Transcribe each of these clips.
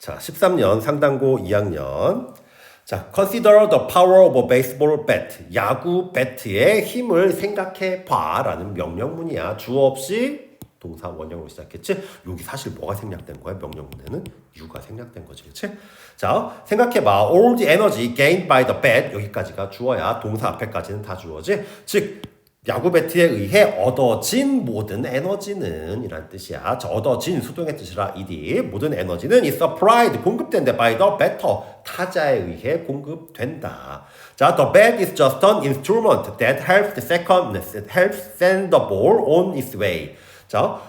자, 13년 상당고 2학년. 자, consider the power of a baseball bat. 야구 배트의 힘을 생각해 봐라는 명령문이야. 주어 없이 동사 원형으로 시작했지. 여기 사실 뭐가 생략된 거야? 명령문에는 유가 생략된 거지, 그렇지? 자, 생각해 봐. All the energy gained by the bat 여기까지가 주어야. 동사 앞에까지는 다 주어지. 즉 야구 배트에 의해 얻어진 모든 에너지는 이란 뜻이야. 저 얻어진 수동의 뜻이라 ed 모든 에너지는 is supplied 공급된다 by the batter 타자에 의해 공급된다. 자, the bat is just an instrument that helps the second helps send the ball on its way. 자,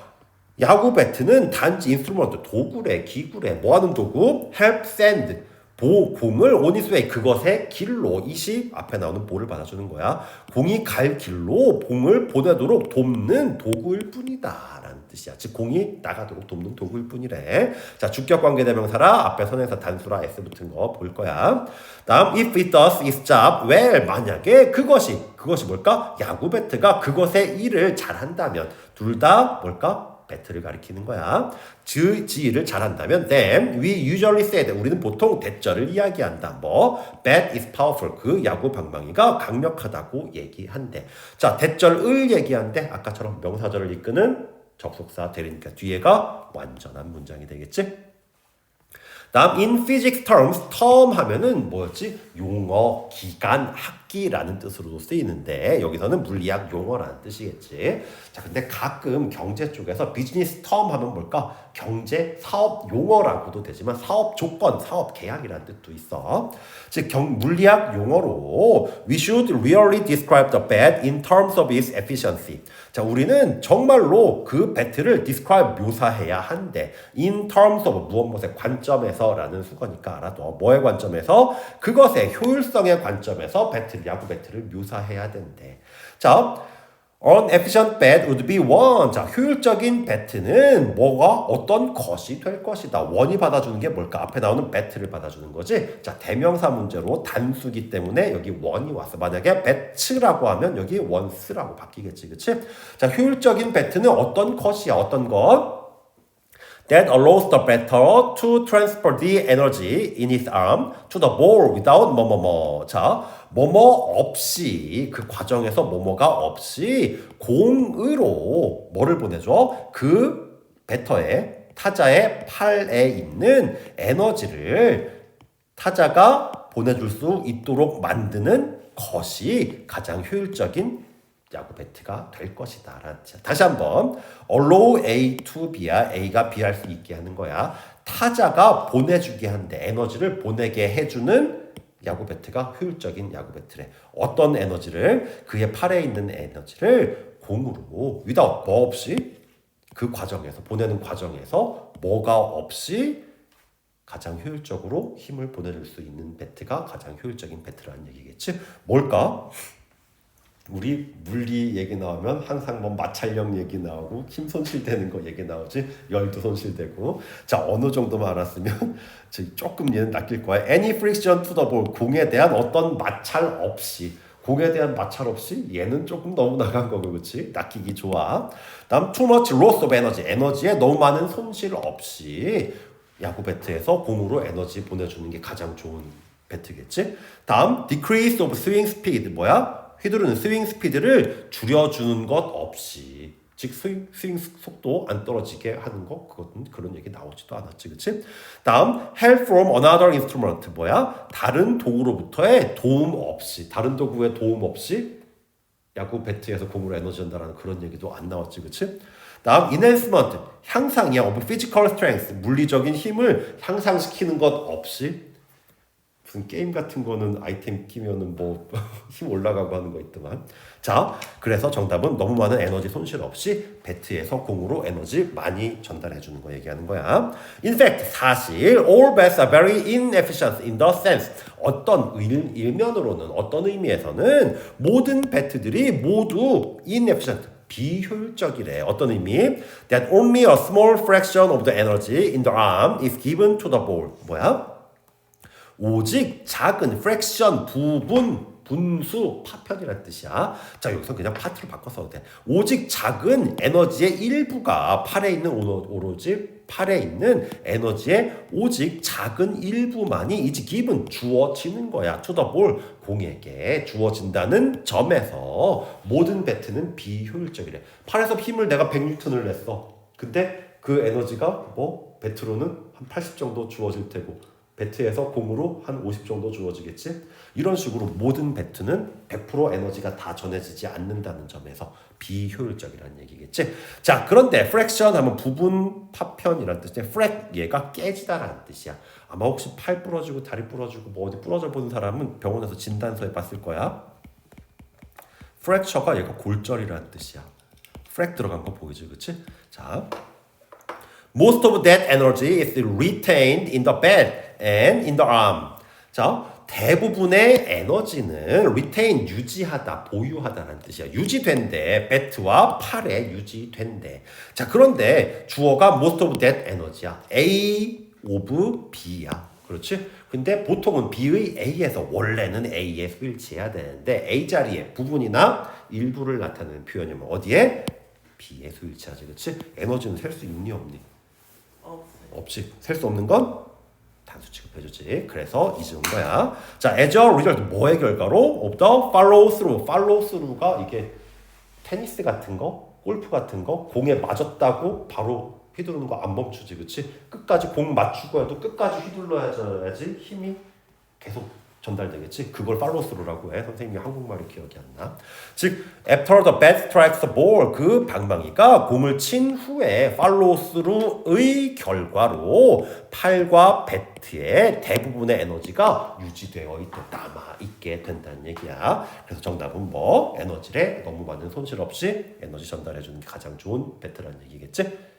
야구 배트는 단지 인스트루먼트 도구래 기구래 뭐 하는 도구? help send 보 공을 오니스웨이 그것의 길로 이시 앞에 나오는 볼을 받아주는 거야. 공이 갈 길로 공을 보내도록 돕는 도구일 뿐이다 라는 뜻이야. 즉 공이 나가도록 돕는 도구일 뿐이래. 자 주격 관계 대명사라 앞에 선에서 단수라 s 붙은 거 볼 거야. 다음 if it does its job well 만약에 그것이 그것이 뭘까? 야구 배트가 그것의 일을 잘한다면 둘 다 뭘까? 배트를 가리키는 거야. 지, 지일을 잘한다면 then we usually said 우리는 보통 대절을 이야기한다. 뭐 bat is powerful 그 야구 방망이가 강력하다고 얘기한대. 자 대절을 얘기한대. 아까처럼 명사절을 이끄는 접속사 되니까 뒤에가 완전한 문장이 되겠지. 다음 in physics terms term 하면은 뭐였지? 용어, 기간, 학 기라는 뜻으로도 쓰이는데 여기서는 물리학 용어라는 뜻이겠지. 자, 근데 가끔 경제 쪽에서 비즈니스 term 하면 뭘까? 경제 사업 용어라고도 되지만 사업 조건, 사업 계약이라는 뜻도 있어. 즉 경, 물리학 용어로 we should really describe the bed in terms of its efficiency. 자, 우리는 정말로 그 배트를 describe 묘사해야 한대. in terms of 무엇 무엇의 관점에서라는 수거니까 알아둬. 뭐의 관점에서? 그것의 효율성의 관점에서 배트, 야구 배트를 묘사해야 된대. 자, An efficient bet would be one. 자, 효율적인 배트는 뭐가 어떤 것이 될 것이다. 원이 받아주는 게 뭘까? 앞에 나오는 배트를 받아주는 거지. 자, 대명사 문제로 단수기 때문에 여기 원이 왔어. 만약에 배츠라고 하면 여기 원스라고 바뀌겠지, 그치? 자, 효율적인 배트는 어떤 것이야? 어떤 것? that allows the batter to transfer the energy in his arm to the ball without 뭐뭐뭐. 자, 뭐뭐 없이 그 과정에서 뭐뭐가 없이 공으로 뭐를 보내줘? 그 배터의 타자의 팔에 있는 에너지를 타자가 보내줄 수 있도록 만드는 것이 가장 효율적인 야구 배트가 될 것이다. 다시 한번 allow A to B야. A가 B 할 수 있게 하는 거야. 타자가 보내주게 하는데 에너지를 보내게 해주는 야구 배트가 효율적인 야구 배트래. 어떤 에너지를 그의 팔에 있는 에너지를 공으로 without 뭐 없이 그 과정에서 보내는 과정에서 뭐가 없이 가장 효율적으로 힘을 보내줄 수 있는 배트가 가장 효율적인 배트라는 얘기겠지. 뭘까? 우리 물리 얘기 나오면 항상 뭐 마찰력 얘기 나오고 힘 손실되는 거 얘기 나오지 열도 손실되고. 자 어느 정도만 알았으면 조금 얘는 낚일 거야. Any friction to the ball. 공에 대한 어떤 마찰 없이 공에 대한 마찰 없이 얘는 조금 너무 나간 거고 그렇지 낚이기 좋아. 다음 too much loss of energy. 에너지에 너무 많은 손실 없이 야구 배트에서 공으로 에너지 보내주는 게 가장 좋은 배트겠지? 다음 decrease of swing speed. 뭐야 휘두르는 스윙 스피드를 줄여주는 것 없이 즉 스윙, 스윙 속도 안 떨어지게 하는 거 그것은 그런 얘기 나오지도 않았지 그치? 다음 help from another instrument 뭐야? 다른 도구로부터의 도움 없이 다른 도구의 도움 없이 야구 배트에서 공으로 에너지 한다라는 그런 얘기도 안 나왔지 그치? 다음 enhancement 향상이야 physical strength 물리적인 힘을 향상시키는 것 없이 무슨 게임 같은 거는 아이템 끼면은 뭐 힘 올라가고 하는 거 있더만. 자, 그래서 정답은 너무 많은 에너지 손실 없이 배트에서 공으로 에너지 많이 전달해 주는 거 얘기하는 거야. In fact, 사실 all bets are very inefficient in the sense. 어떤 일, 일면으로는 어떤 의미에서는 모든 배트들이 모두 inefficient 비효율적이래. 어떤 의미? That only a small fraction of the energy in the arm is given to the ball. 뭐야? 오직 작은 프랙션 부분 분수 파편이란 뜻이야. 자 여기서 그냥 파트로 바꿔 써도 돼. 오직 작은 에너지의 일부가 팔에 있는 오로 지 팔에 있는 에너지의 오직 작은 일부만이 이제 기분 주어지는 거야. ball 공에게 주어진다는 점에서 모든 배트는 비효율적이래. 팔에서 힘을 내가 100뉴턴을 냈어. 근데 그 에너지가 뭐 배트로는 한 80 정도 주어질 테고 배트에서 공으로 한 50 정도 주어지겠지? 이런 식으로 모든 배트는 100% 에너지가 다 전해지지 않는다는 점에서 비효율적이라는 얘기겠지? 자, 그런데 프랙션 하면 부분 파편이라는 뜻인데 프랙 얘가 깨지다라는 뜻이야. 아마 혹시 팔 부러지고 다리 부러지고 뭐 어디 부러져 본 사람은 병원에서 진단서에 봤을 거야. 프랙처가 얘가 골절이라는 뜻이야. 프랙 들어간 거 보이지, 그치? 자, Most of that energy is retained in the bed and in the arm. 자, 대부분의 에너지는 retain 유지하다, 보유하다라는 뜻이야. 유지된대. 배트와 팔에 유지된대. 자, 그런데 주어가 most of that energy야. A of B야. 그렇지? 근데 보통은 B의 A에서 원래는 A에 스위치해야 되는데 A 자리에 부분이나 일부를 나타내는 표현이면 어디에? B에 스위치하지. 그렇지? 에너지는 셀 수 있니 없니? 없지. 셀 수 없는 건 단수 취급해주지. 그래서 잊은 거야. 자, as a result 뭐의 결과로 of the follow through. follow through가 이게 테니스 같은 거, 골프 같은 거 공에 맞았다고 바로 휘두르는 거 안 멈추지, 그렇지? 끝까지 공 맞추고 해도 끝까지 휘둘러야지 힘이 계속 전달되겠지. 그걸 팔로우 스루라고 해. 선생님이 한국말이 기억이 안 나. 즉, after the bat strikes the ball 그 방망이가 공을 친 후에 팔로우 스루의 결과로 팔과 배트의 대부분의 에너지가 유지되어 있고 남아 있게 된다는 얘기야. 그래서 정답은 뭐 에너지를 너무 많은 손실 없이 에너지 전달해 주는 게 가장 좋은 배트라는 얘기겠지.